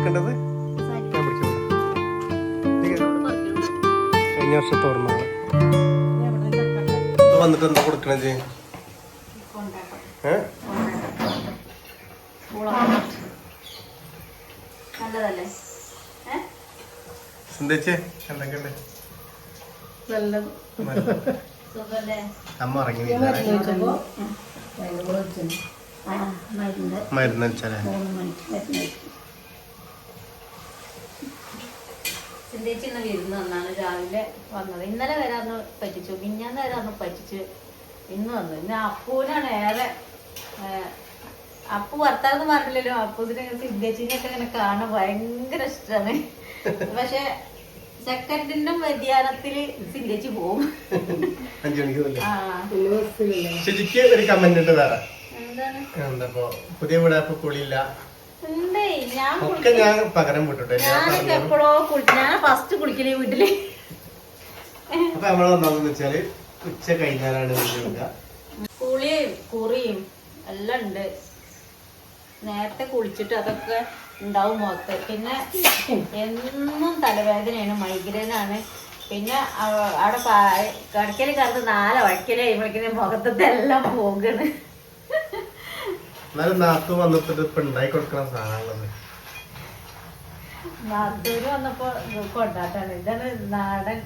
എടുക്കേണ്ടത്? ഞാൻ പിടിച്ചോളാം കഴിഞ്ഞ വർഷത്തെ ഓർമ്മ വന്നിട്ട് എന്താ കൊടുക്കണത് ഏ? ചിന്തിച്ചേ എന്തൊക്കെയുണ്ട്? അമ്മ മരുന്ന് വെച്ചാലേ ചിന്തിച്ച് ഇന്ന് വിരുന്ന് വന്നാണ് രാവിലെ വന്നത്. ഇന്നലെ വരാന്ന് പറ്റിച്ചു. മിഞ്ഞാന്ന് വരാന്ന് പറ്റിച്ച് ഇന്ന് വന്നു. ഇന്ന് അപ്പൂനാണ് ഏറെ അപ്പു വർത്താന്ന് പറഞ്ഞില്ലല്ലോ. അപ്പൂതിനെ സിദ്ധേച്ചിനെയൊക്കെ ഇങ്ങനെ കാണാൻ ഭയങ്കര ഇഷ്ടമാണ് പക്ഷെ സെക്കൻഡിന്റെ വ്യതിയാനത്തിൽ മണിക്ക് തന്നെ ആ. പിന്നെ ബസ്സിലല്ലേ ശരിക്ക് ഒരു കമന്റ് ഉണ്ട് വേറെ. എന്താണ്? എന്താ പുതിയ വീടാപ്പ് ഞാൻ ഒക്കെ ഞാൻ പകരം വിട്ടിട്ടെ. ഞാനൊക്കെ എപ്പോഴോ ഞാൻ ഫസ്റ്റ് കുളിക്കലേ വീട്ടിൽ. അപ്പൊ നമ്മൾ എന്താന്ന് വെച്ചാൽ ഉച്ച കഴിഞ്ഞാലാണ് കുളിയും കുറിയും എല്ലാം ഉണ്ട്. നേരത്തെ കുളിച്ചിട്ട് അതൊക്കെ ഉണ്ടാവും മുഖത്ത്. പിന്നെ എന്നും തലവേദനയാണ് മൈഗ്രെയിൻ ആണ് പിന്നെ അവ- അവിടെ കടക്കൽ കറുത്ത് നാല വഴക്കൽ കഴിയുമ്പോഴേക്കും മുഖത്തത്തെ എല്ലാം പോകണ്. എന്നാലും നാത്തു വന്നിട്ട് ഇപ്പൊ ഉണ്ടായി കൊടുക്കണ സാധനങ്ങളെന്ന്. നാത്തൂര് വന്നപ്പോ കൊണ്ടാട്ടാണ്. ഇതാണ് നാടൻ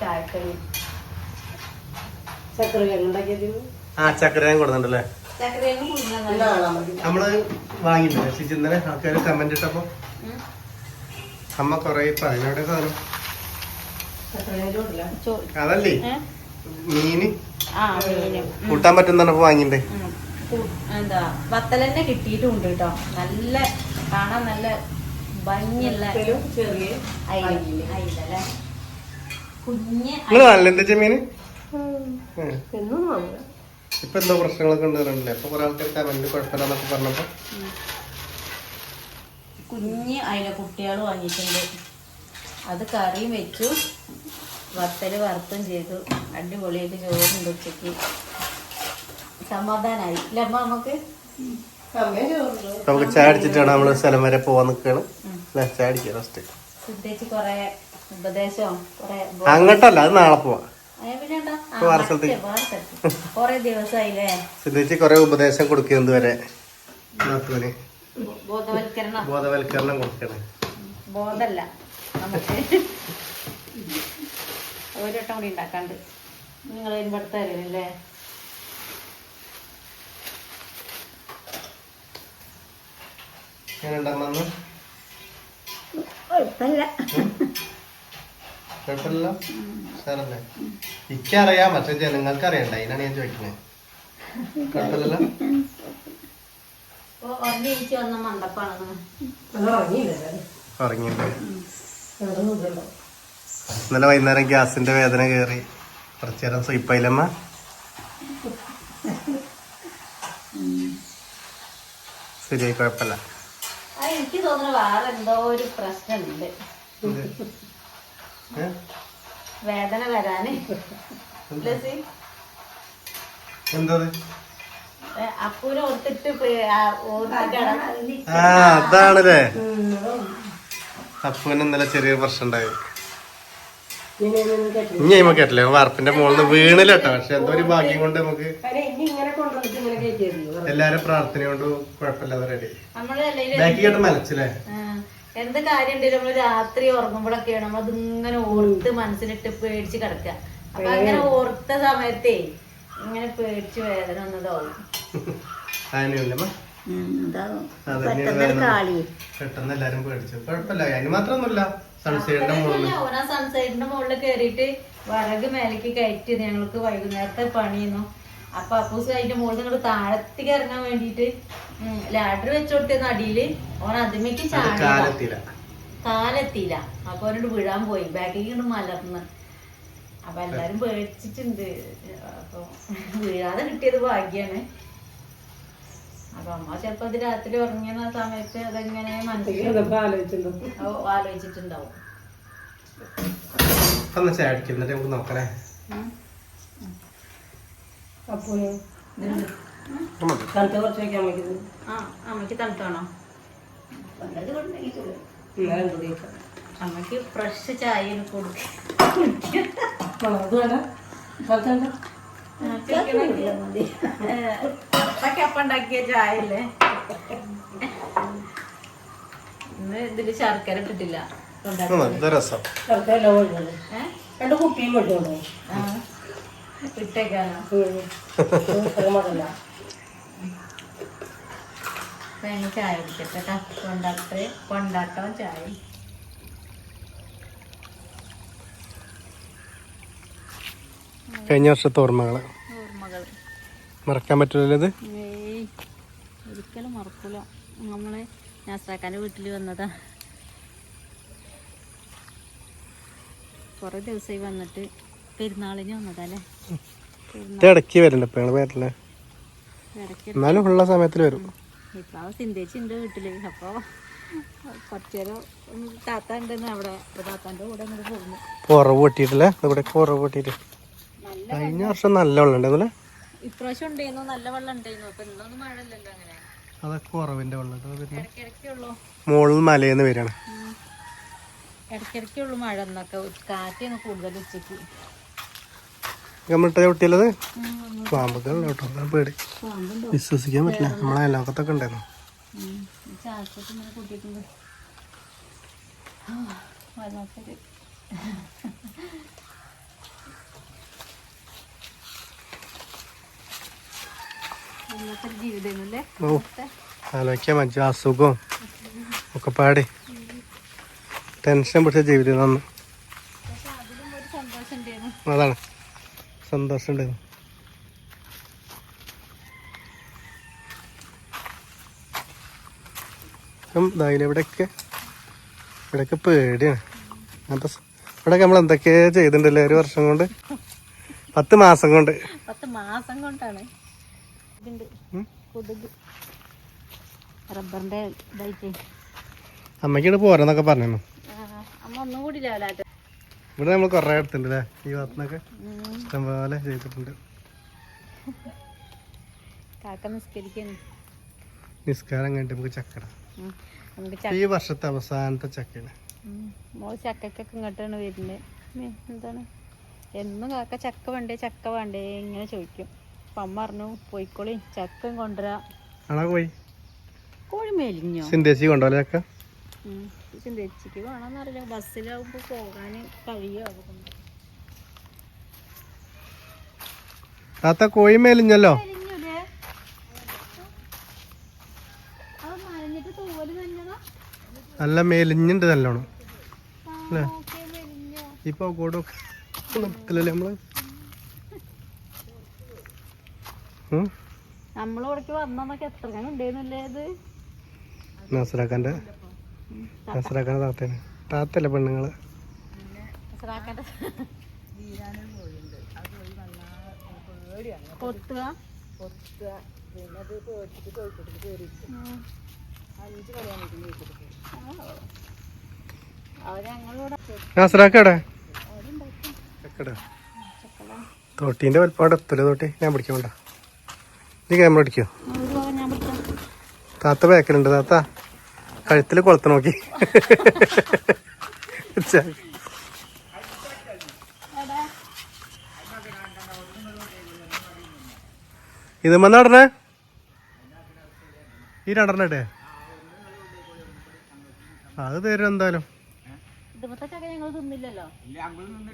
ചായക്കടി. ആ ചക്കരയും കൊടുക്കുന്നുണ്ടല്ലേ നമ്മൾ വാങ്ങിയിട്ടില്ല. ചേച്ചി ആൾക്കാർ കമന്റ് ഇട്ടപ്പോ അമ്മ കൊറേ പറഞ്ഞവിടെ സാധനം? അതല്ലേ? മീന്. കൂട്ടാൻ പറ്റുന്ന വാങ്ങിണ്ടേ എന്താ വത്തലന്നെ കിട്ടിയിട്ടുണ്ട് കേട്ടോ നല്ല കാണാൻ നല്ല ഭംഗിയുള്ള ചെറിയ അയില അയില. അയില അല്ലേ കുഞ്ഞ് മീന് എന്നും വാങ്ങുക ഇപ്പൊ എന്തോ പ്രശ്നങ്ങളൊക്കെ ഉണ്ട് പറഞ്ഞില്ലേ? അപ്പൊ കുറെ ആൾക്കാർ കമന്റ് കുഴപ്പമില്ലെന്നൊക്കെ പറഞ്ഞപ്പോ. കുഞ്ഞ് അയില കുട്ടികൾ വാങ്ങിയിട്ടുണ്ട്. അത് കറിയും വെച്ചു. വത്തൽ വറുത്തും ചെയ്തു. അടിപൊളിയായിട്ട് ചോറുണ്ട് ഉച്ചയ്ക്ക്. സമാധാനായി. ഇല്ലേ അമ്മ നമുക്ക്? നമുക്ക് ചായ അടിച്ചിട്ടാണ് നമ്മൾ സ്ഥലം വരെ പോവാൻ നിക്കാണ്. അല്ലെ ചായ അടിക്കുക ഫസ്റ്റ് അങ്ങോട്ടല്ല അത് നാളെ പോവാ. സിദ്ധിച്ച് കുറെ ഉപദേശം കൊടുക്കുന്നത് വരെ നാത്തുവിന് ബോധവൽക്കരണം. ബോധവൽക്കരണം കൊടുക്കണേ. ബോധല്ല നമുക്ക്. ഒരു വട്ടം കൂടി ഉണ്ടാക്കാണ്ട്. നിങ്ങൾ ഇവിടുത്തെ അറിയില്ലേ കുഴപ്പമില്ല. സാറല്ലേ? എനിക്കറിയാം പക്ഷെ ജനങ്ങൾക്ക് അറിയണ്ട അതിനാണ് ഞാൻ ചോദിക്കുന്നത് കുഴപ്പമില്ലല്ലോ? ഉറങ്ങിയില്ലേ? ഇന്നലെ വൈകുന്നേരം ഗ്യാസിന്റെ വേദന കേറി. കുറച്ചു നേരം സ്വയിപ്പായില്ലമ്മ ശരി കുഴപ്പമില്ല. എനിക്ക് തോന്നുന്നു വേറെ എന്തോ ഒരു പ്രശ്നമുണ്ട്. വേദന വരാന്. ലസി? എന്തത്? ഓർത്തിട്ട് ആ, അതാണല്ലേ. അപ്പൂന് ഇന്നലെ ചെറിയ പ്രശ്നം ഉണ്ടായി ഇനി അയിമ കേട്ടില്ലേ. വാർപ്പിന്റെ മുകളിൽ നിന്ന് വീണില്ല കേട്ടോ. പക്ഷെ എന്തോ ഒരു ഭാഗ്യം കൊണ്ട് നമുക്ക് കാര്യം ഇനി ഇങ്ങനെ കൊണ്ടുവന്നിട്ട് ഇങ്ങനെ കയറ്റിയല്ലോ എല്ലാരും പ്രാർത്ഥന കൊണ്ട് കുഴപ്പമില്ലാതെ റെഡി ബാക്കി കേട്ട് മലച്ചില്ലേ എന്ത് കാര്യം ഉണ്ടെങ്കിലും നമ്മൾ രാത്രി ഉറങ്ങുമ്പോഴൊക്കെയാണ് നമ്മൾ ഇങ്ങനെ ഓർത്ത് മനസ്സിലിട്ട് പേടിച്ച് കിടക്കുക. അപ്പൊ അങ്ങനെ ഓർത്ത സമയത്തേ ഇങ്ങനെ പേടിച്ച് വേദന വന്നതാവും. പെട്ടെന്ന് എല്ലാരും പേടിച്ചു. കുഴപ്പമില്ല അതിന് മാത്രമൊന്നുമില്ല. സൺസൈഡിന്റെ മുകളിൽ കയറിയിട്ട് സൺസൈഡിന്റെ മുകളിൽ കേറിയിട്ട് വിറക് മേലേക്ക് കയറ്റി ഞങ്ങൾക്ക് വൈകുന്നേരത്തെ പണിയുന്നു. അപ്പൊ അപ്പൂസ് അതിന്റെ മുകളിൽ നിങ്ങൾ താഴത്തേക്ക് ഇറങ്ങാൻ വേണ്ടിട്ട് ലാഡർ വെച്ചോട്ടിരുന്ന അടിയിൽ ഓൻ അതിമേക്ക് ചാടില്ല ചാടി കാലെത്തിയില്ല. അപ്പൊ അവനോട് വീഴാൻ പോയി. ബാക്കിലേക്ക് കൊണ്ട് മലർന്ന്. അപ്പൊ എല്ലാരും പേടിച്ചിട്ടുണ്ട്. അപ്പൊ വീഴാതെ കിട്ടിയത് ഭാഗ്യാണ്. അപ്പൊ അമ്മ ചെലപ്പോ അത് രാത്രി ഉറങ്ങിയ സമയത്ത് അതെങ്ങനെ മനസ്സിൽ ആലോചിച്ചിട്ടുണ്ടാവും. നോക്കണേ. അപ്പോൾ മതി. തണുത്ത കുറച്ച് വയ്ക്കാൻ വയ്ക്കുന്നത് ആ അമ്മയ്ക്ക് തണുത്താണോ ഫ്രഷ് ചായ കൊടുക്കപ്പുണ്ടാക്കിയ ചായ അല്ലേ ഇന്ന് ഇതിൽ ശർക്കര ഏ? രണ്ട് കുപ്പിയും കൊണ്ടുവന്നു ചായ കുടിക്കട്ടെ കേട്ടോ. കൊണ്ടാട്ടേ കൊണ്ടാട്ടം ചായ കഴിഞ്ഞ വർഷത്തെ ഓർമ്മകൾ. മറക്കാൻ പറ്റില്ലത് ഒരിക്കലും മറക്കൂല. നമ്മൾ നാസാക്കാന്റെ വീട്ടിൽ വന്നതാ. കുറേ ദിവസമായി വന്നിട്ട് പെരുന്നാളിന് വന്നതല്ലേ? ഇടയ്ക്ക് വരുന്നുണ്ട് ഇപ്പൊ ഞങ്ങൾ ഇടയ്ക്ക് എന്നാലും ഉള്ള സമയത്തിൽ വരും. ഇപ്പം സിന്തേച്ചി ഉണ്ട് വീട്ടിൽ. അപ്പോൾ കുറച്ചു നേരം ഒന്ന് താത്ത ഉണ്ടെന്ന് അവിടെ താത്താന്റെ കൂടെ പോകുന്നു. കുറവ് പൊട്ടിയിട്ടില്ലേ ഇവിടെ കുറവ് പൊട്ടിയിട്ട് കഴിഞ്ഞ വർഷം നല്ല വെള്ളം ഉണ്ടായിരുന്നല്ലേ? ഇപ്രാവശ്യം ഉണ്ടായിരുന്നു. നല്ല വെള്ളം ഉണ്ടായിരുന്നു. അപ്പം ഇന്നൊന്നും മഴ ഇല്ലല്ലോ അങ്ങനെ. അതൊക്കെ കുറവിന്റെ വെള്ളം. മുകളിൽ മലയെന്ന് വരികയാണ്. ഉം. മഴ. എന്നൊക്കെ കാറ്റാണ് കൂടുതൽ ഉച്ചയ്ക്ക്. നമ്മളിട്ട് ചവിട്ടിയുള്ളത് പാമ്പൊക്കെ പാമ്പൊക്കെ കേട്ടോ. അതാണ് പേടി. വിശ്വസിക്കാൻ പറ്റില്ല. നമ്മളെ അയലോക്കത്തൊക്കെ ഉണ്ടായിരുന്നു. ഓ ആലോചിക്കാൻ പറ്റും അസുഖവും ഒക്കെ പാടി. ടെൻഷൻ പിടിച്ച ജീവിതം ഉണ്ടായിരുന്നു അതാണ്. സന്തോഷം ഉണ്ടായിരുന്നു ഇപ്പം ഇവിടെയൊക്കെ ഇവിടെയൊക്കെ പേടിയാണ്. അങ്ങനത്തെ ഇവിടെ ഇവിടെയൊക്കെ നമ്മൾ എന്തൊക്കെയാ ചെയ്തിട്ടുണ്ടല്ലേ ഒരു വർഷം കൊണ്ട്? പത്ത് മാസം കൊണ്ട്. പത്ത് മാസം കൊണ്ടാണ്. റബ്ബറിന്റെ ഇതായിട്ട്. അമ്മയ്ക്കിടെ പോരാന്നൊക്കെ പറഞ്ഞു അമ്മ ഒന്നും കൂടി ലെവലായിട്ട് ഇവിടെ നമ്മൾ കുറേ എടുത്തിട്ടുണ്ട് അല്ലേ ഈ ഭാഗത്തുനിന്നൊക്കെ ഇഷ്ടംപോലെ ചെയ്തിട്ടുണ്ട്. നിസ്കാരം കണ്ടിട്ട് നമുക്ക് ചക്കട. ഈ വർഷത്തെ അവസാനത്തെ ചക്കയാണ്. ചക്കക്കൊക്കെ ഇങ്ങോട്ടാണ് വരുന്നത് എന്താണ്? എന്നും കാക്ക ചക്ക വേണ്ടേ ചക്ക വേണ്ടേ? ഇങ്ങനെ ചോദിക്കും. അപ്പം അമ്മ പറഞ്ഞു പോയിക്കോളി ചക്കം കൊണ്ടുവരാ. പോയി? കോഴി മേലിഞ്ഞോ കൊണ്ടുപോലെ ചക്ക? ചിന്തച്ചിക്ക് വേണമെന്നറിയില്ല ബസ്സിലാവുമ്പോൾ പോകാൻ കഴിയോ? അതുകൊണ്ട് താത്ത കോഴി മേലിഞ്ഞല്ലോ? നല്ല മേലിഞ്ഞുണ്ട് നല്ലോണം. അല്ലേ? ഇപ്പൊ കൂടൊക്കെ നിർത്തില്ലല്ലേ നമ്മൾ? നമ്മളിവിടേക്ക് വന്നതൊക്കെ എത്ര കണ്ടേന്നല്ലേ ഇത്? നസറാക്കാന്റെ നസറാക്കാന്റെ താത്തേന്. താത്തല്ല പെണ്ണുങ്ങൾ? തോട്ടീന്റെ വലുപ്പാട് എത്തല്ലേ തോട്ടി? ഞാൻ പിടിക്കണ്ട നീ ക്യാമറ അടിക്കോ? താത്ത ബാക്കിലുണ്ട് താത്ത. കഴുത്തിൽ കൊളുത്ത് നോക്കി. ഛെ, ഇത് മന്ന് നടണേ ഈ ഇട്ടേ അത് തരും എന്തായാലും. ഞങ്ങൾ തിന്നില്ലല്ലോ.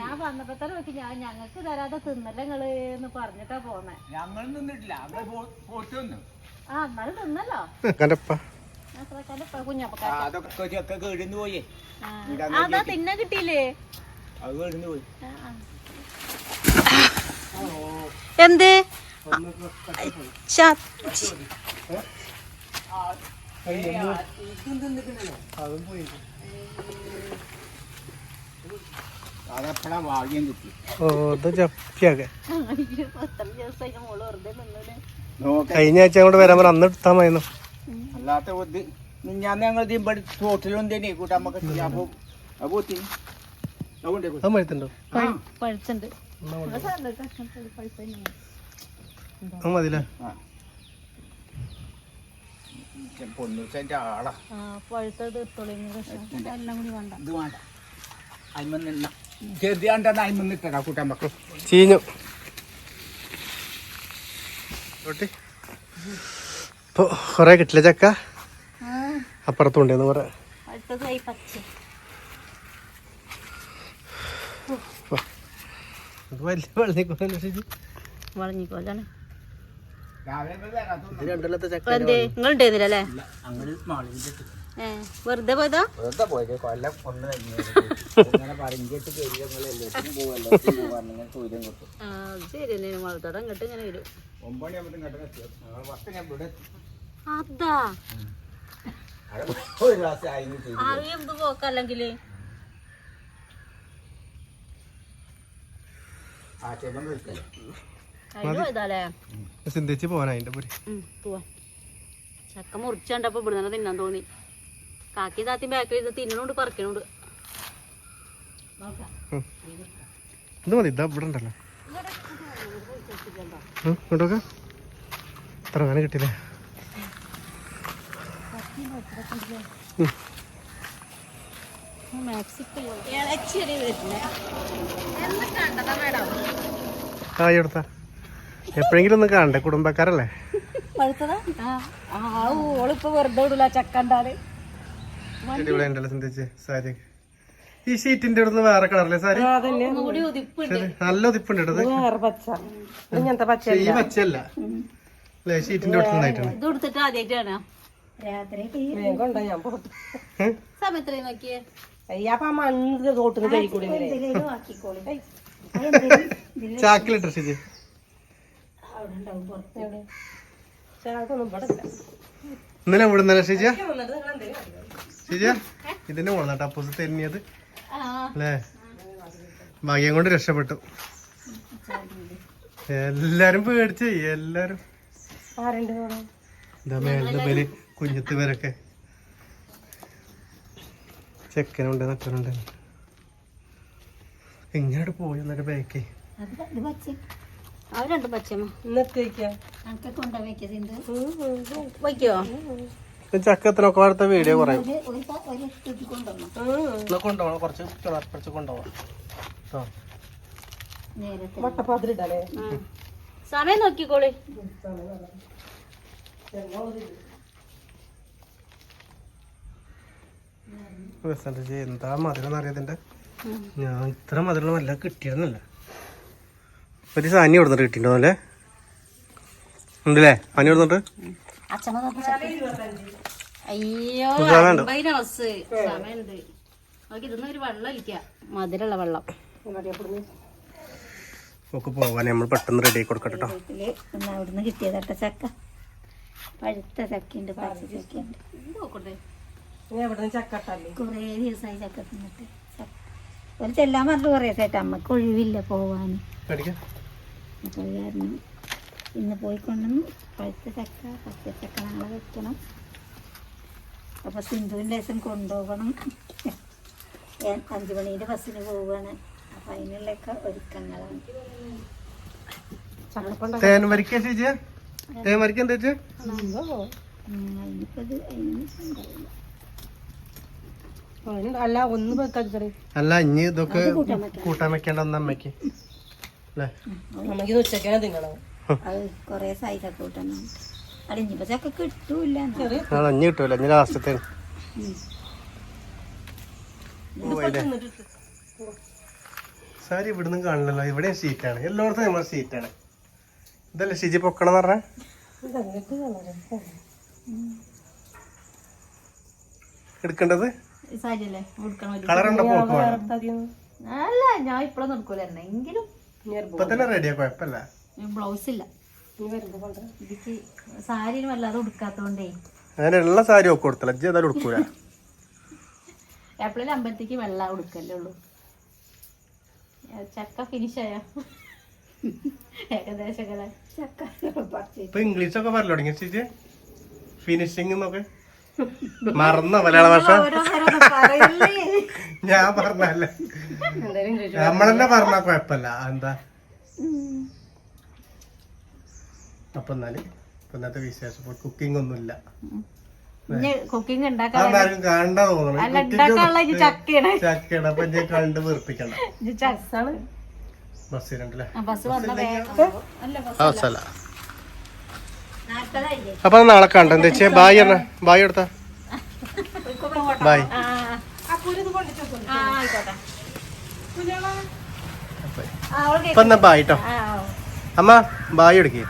ഞാൻ വന്നപ്പോ തന്നെ ഞാൻ ഞങ്ങൾക്ക് തരാതെ തിന്നല്ല നിങ്ങൾ എന്ന് പറഞ്ഞിട്ടാ പോന്നെ. ഞങ്ങൾ വന്നു. ആ എന്നാലും തിന്നല്ലോ. അതൊക്കെ ഒക്കെ കേടുന്ന് പോയേ. അതാ തിന്ന കിട്ടിയില്ലേ? അത് കേടുന്ന് പോയി. എന്ത്? കഴിഞ്ഞ ആഴ്ച അങ്ങോട്ട് വരാൻ പറഞ്ഞു അന്ന് എടുത്താൽ മതിയെന്നു. അല്ലാത്ത ഇത് ഞാൻ ഞങ്ങൾ ഇവിടെ തോട്ടിലും തന്നെ കൂട്ടമ്മക്ക് അപ്പൊ അത് പോത്തി. അതുകൊണ്ടേ അത് മഴുത്തുണ്ടോ പഴുത്തുണ്ട്. ആളാ. പഴുത്തത് എല്ലാം കൂടി വേണ്ട. ഇത് വേണ്ട. ചീഞ്ഞു. റൊട്ടി? ഇപ്പൊ കൊറേ കിട്ടില്ല ചക്ക? അപ്പുറത്തുണ്ടെന്ന് പറ. വലിയ വളഞ്ഞിക്കോലാണ് രാവിലെ വെറുതെ പോയതാ? വെറുതെ പോയത്. കൊല്ലം ഒന്ന് കഴിഞ്ഞു. ഇങ്ങനെ പറഞ്ഞിട്ട് എല്ലാത്തിനും പോകും എല്ലാത്തിനും ഇങ്ങനെ ശരി വളത്തോടെ ഇങ്ങനെ വരും. ഒമ്പത് ഞങ്ങൾ ഞാൻ ഇവിടെ അതാ? ഒരു ഗ്ലാസ് പോക്കല്ലെങ്കിൽ ചിന്തിച്ച് ചക്ക മുറിച്ചണ്ടപ്പോ ഇവിടെ തന്നെ തിന്നാൻ തോന്നി. കാക്കി താത്തി ബാക്കിൽ ഇരുന്ന് തിന്നണോണ്ട് പറക്കണോണ്ട്. ഇത് മതി ഇതാ ഇവിടെ ഉണ്ടല്ലോ. ഉം, ഇങ്ങോട്ടൊക്കെ ഇത്ര അങ്ങനെ കിട്ടില്ലേ ഇളച്ചെടി വരുന്നേ എന്ന് കണ്ടതാ മേഡം ആ എടുത്ത എപ്പോഴെങ്കിലും ഒന്ന് കാണണ്ടേ കുടുംബക്കാരല്ലേ? വെറുതെ വിടൂല ചക്ക ഉണ്ടാൽ ഇത് ഇവിടെ ഉണ്ടല്ലോ ചിന്തിച്ച് സാരി. ഈ ഷീറ്റിന്റെ അടുത്ത് വേറെ കളറല്ലേ സാരി? നല്ല ഉതിപ്പുണ്ട് പച്ച. ഈ പച്ചയല്ല. അല്ലേ ഷീറ്റിന്റെ അടുത്ത് നന്നായിട്ടാണ് ഇത് കൊടുത്തിട്ട് ആദ്യമായിട്ടാണ് കൊണ്ടാ ഞാൻ പോട്ടെ. ഉം. സമയത്ത് നോക്കിയേ? അയ്യപ്പ ആ മണ്ണ് തോട്ടുന്ന് കഴിക്കൂടി ചാക്കിലിട്ടോ ഷിജി. ഇന്നലെ ഇവിടെ നിന്നല്ലേ ഷിജ ഇതിന്റെ മോളാ അപ്പൂസ് തെന്നിയത് അല്ലേ? ഭാഗ്യം കൊണ്ട് രക്ഷപ്പെട്ടു. എല്ലാരും പേടിച്ച് എല്ലാരും? ഇതാ മേളിൽ കുഞ്ഞത്ത് പേരൊക്കെ. ചെക്കനുണ്ട് നക്കനുണ്ട് എങ്ങനെയാണ് പോയി എന്നൊക്കെ ബാക്കി അവരുണ്ട് രണ്ട് പച്ചമ്മ ഇന്നത്തെ. വയ്ക്കോ? ചക്കത്തിനൊക്കെ വാർത്ത വീഡിയോ കുറയും. കൊണ്ടുപോകണം. കുറച്ച് കുറച്ച് കൊണ്ടുപോകാം സമയം നോക്കിക്കോളി. എന്താ മധുരം എന്നറിയതിന്റെ ഞാൻ ഇത്ര മധുരം വല്ല കിട്ടിയെന്നല്ല ഒരു സാനി കൊടുത്തിട്ട് കിട്ടിയിട്ടുണ്ടോ അല്ലേ? ഉണ്ടല്ലേ? സാനി കൊടുത്തിട്ട്? അയ്യോ സമയമുണ്ടോ? അമ്പതിന് സമയമുണ്ട്. നോക്കി ഇതൊന്നും ഒരു വെള്ളം ഇരിക്ക മധുരമുള്ള വെള്ളം. ഒക്കെ പോവാൻ നമ്മൾ പെട്ടെന്ന് റെഡി കൊടുക്കട്ടോ കൊടുക്കട്ടെ കേട്ടോ അവിടുന്ന് കിട്ടിയതട്ട ചക്ക. പഴുത്ത ചക്കയുണ്ട് പച്ച ചക്കയുണ്ട്. കുറേ ദിവസമായി ചക്ക തിന്നിട്ട്. ഒരു ചെല്ലാൻ പറഞ്ഞു കുറേ ദിവസമായിട്ട്. അമ്മയ്ക്ക് ഒഴിവില്ല പോവാൻ അപ്പോൾ കാരണം ഇന്ന് പോയിക്കൊണ്ടെന്ന് പഴുത്ത ചക്ക പച്ച ചക്ക നാളെ വെക്കണം. അപ്പോൾ സിന്ധുവിന്റെ ദിവസം കൊണ്ടുപോകണം. ഞാൻ അഞ്ച് മണീന്റെ ബസ്സിന് പോവുകയാണ് അപ്പം അതിനുള്ളൊക്കെ ഒരുക്കങ്ങളാണ്. തേൻ വരിക്ക ചേച്ചിയാ തേൻ. അല്ല ഒന്ന് വെക്കാച്ചറി അല്ല ഇനി ഇതൊക്കെ കൂട്ടാൻ വെക്കേണ്ട ഒന്ന് അമ്മയ്ക്ക് അല്ലേ? ഉച്ചക്കാണ് തിന്നണം. അത് കുറേ സൈസ് ഒക്കെ കൂട്ടണം. ചക്ക കിട്ടൂല. ഇനി കിട്ടൂല ലാസ്റ്റത്തെ. സാരി ഇവിടുന്ന് കാണില്ലല്ലോ ഇവിടെ സീറ്റാണ് എല്ലായിടത്തും നമ്മുടെ സീറ്റാണ് ഇതല്ലേ ഷിജി പൊക്കണം എന്ന് പറഞ്ഞ. എടുക്കേണ്ടത്? കളറുണ്ടോ. അല്ല? ഞാൻ ഇപ്പഴും നടക്കൂല എന്നെങ്കിലും ഇപ്പൊ തന്നെ റെഡിയാ കുഴപ്പമില്ല. ബ്ലൗസ് ഇല്ല. ഇനി വരുമ്പോ കൊണ്ടുവരാം. ഇതിക്ക് സാരിയും വല്ലാതെ ഉടുക്കാത്തോണ്ടേ. അങ്ങനെ ഉള്ള സാരി ഒക്കെ കൊടുത്തല്ല ഇജ്ജ് ഏതായാലും ഉടുക്കൂല. എപ്പോഴും അമ്പലത്തേക്ക് വെള്ള ഉടുക്കല്ലേ ഉള്ളൂ. ചക്ക ഫിനിഷ് ആയ? ഏകദേശം ചക്ക പറിച്ച് ഇപ്പൊ ഇംഗ്ലീഷ് ഒക്കെ പറഞ്ഞു തുടങ്ങി ചേച്ചി. ഫിനിഷിംഗ് എന്നൊക്കെ. മറന്ന മലയാള ഭാഷ. ഞാൻ പറഞ്ഞല്ലേ നമ്മളല്ലേ പറഞ്ഞ നമ്മളെന്നെ പറഞ്ഞാ കുഴപ്പമില്ല. എന്താ അപ്പൊ എന്നാൽ ഇപ്പൊ ഇന്നത്തെ വിശേഷം കുക്കിംഗ് ഒന്നുമില്ല. ഇനി കുക്കിംഗ് ഉണ്ടാക്കാൻ തോന്നണം. ചക്കയുടെ അപ്പൊ കണ്ട് ബസ്സിലുണ്ടല്ലേ അപ്പൊ നാളെ കണ്ട. എന്താ വെച്ചാ ബായ് എണ്ണ ബായ് എടുത്ത ബായ്. ഇപ്പൊ എന്നാ ബായ് കേട്ടോ ആ അമ്മ ബായ് എടുക്കേ